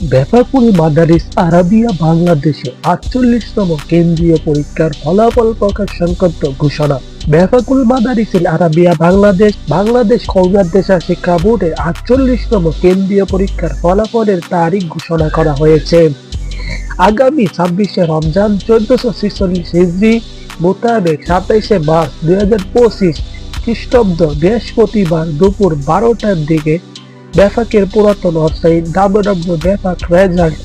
ব্যাপারপুরি মাদারিস Arabia বাংলাদেশে আটচল্লিশতম কেন্দ্রীয় পরীক্ষার ফলাফল প্রকাশ সংক্রান্ত ঘোষণা। ব্যাপারপুরি মাদারিসিল আরাবিয়া বাংলাদেশ বাংলাদেশ কৌমাদেশা শিক্ষা বোর্ডের আটচল্লিশতম কেন্দ্রীয় পরীক্ষার ফলাফলের তারিখ ঘোষণা করা হয়েছে। আগামী ছাব্বিশে রমজান, চোদ্দশো ছিচল্লিশ হিজড়ি মোতাবেক সাতাইশে মার্চ দুই হাজার পঁচিশ খ্রিস্টাব্দ বৃহস্পতিবার দুপুর বারোটার দিকে ব্যাফাকের পুরাতন website W W Befaq result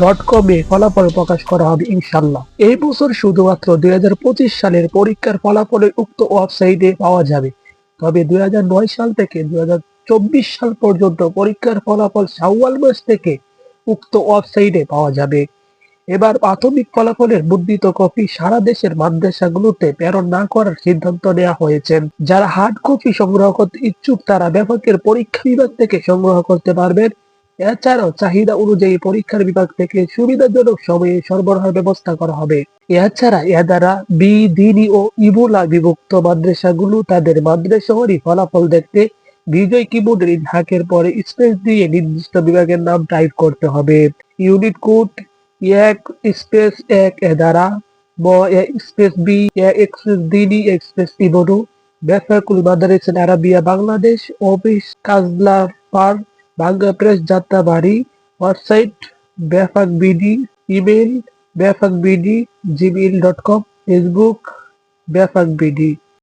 dot কমে ফলাফল প্রকাশ করা হবে ইনশাল্লাহ এই বছর শুধুমাত্র দুই হাজার পঁচিশ সালের পরীক্ষার ফলাফলের উক্ত ওয়েবসাইটে পাওয়া যাবে তবে দুই হাজার নয় সাল থেকে দুই হাজার চব্বিশ সাল পর্যন্ত পরীক্ষার ফলাফল শাওয়াল মাস থেকে উক্ত ওয়েবসাইটে পাওয়া যাবে এবার প্রাথমিক ফলাফলের মুদ্রিত কপি সারা দেশের মাদ্রাসাগুলোতে প্রেরণ না করার সিদ্ধান্ত নেওয়া হয়েছে। যারা হার্ড কপি সংগ্রহ করতে ইচ্ছুক, তারা ব্যাপকের পরীক্ষা বিভাগ থেকে সংগ্রহ করতে পারবেন। এছাড়াও চাহিদা অনুযায়ী পরীক্ষার বিভাগ থেকে সুবিধাজনক সময়ে সরবরাহের ব্যবস্থা করা হবে। এছাড়া এ দ্বারা বি দিনী ও ইবুলা বিভক্ত মাদ্রাসাগুলো তাদের মাদ্রাসারই ফলাফল দেখতে বিজয় কিবোর্ডের ঢাকের পরে স্পেস দিয়ে নির্দিষ্ট বিভাগের নাম টাইপ করতে হবে। ইউনিট কোড এক স্পেস এক এ দ্বারা ব এ স্পেস বি এ এক্সপ্রেস দিনী এক্সপ্রেস ইবনু বেফাকুল মাদারিস আরাবিয়া বাংলাদেশ অফিস কাজলা পার Bangla press Jatrabari website Befaq BD email Befaq BD Gmail dot com Facebook Befaq BD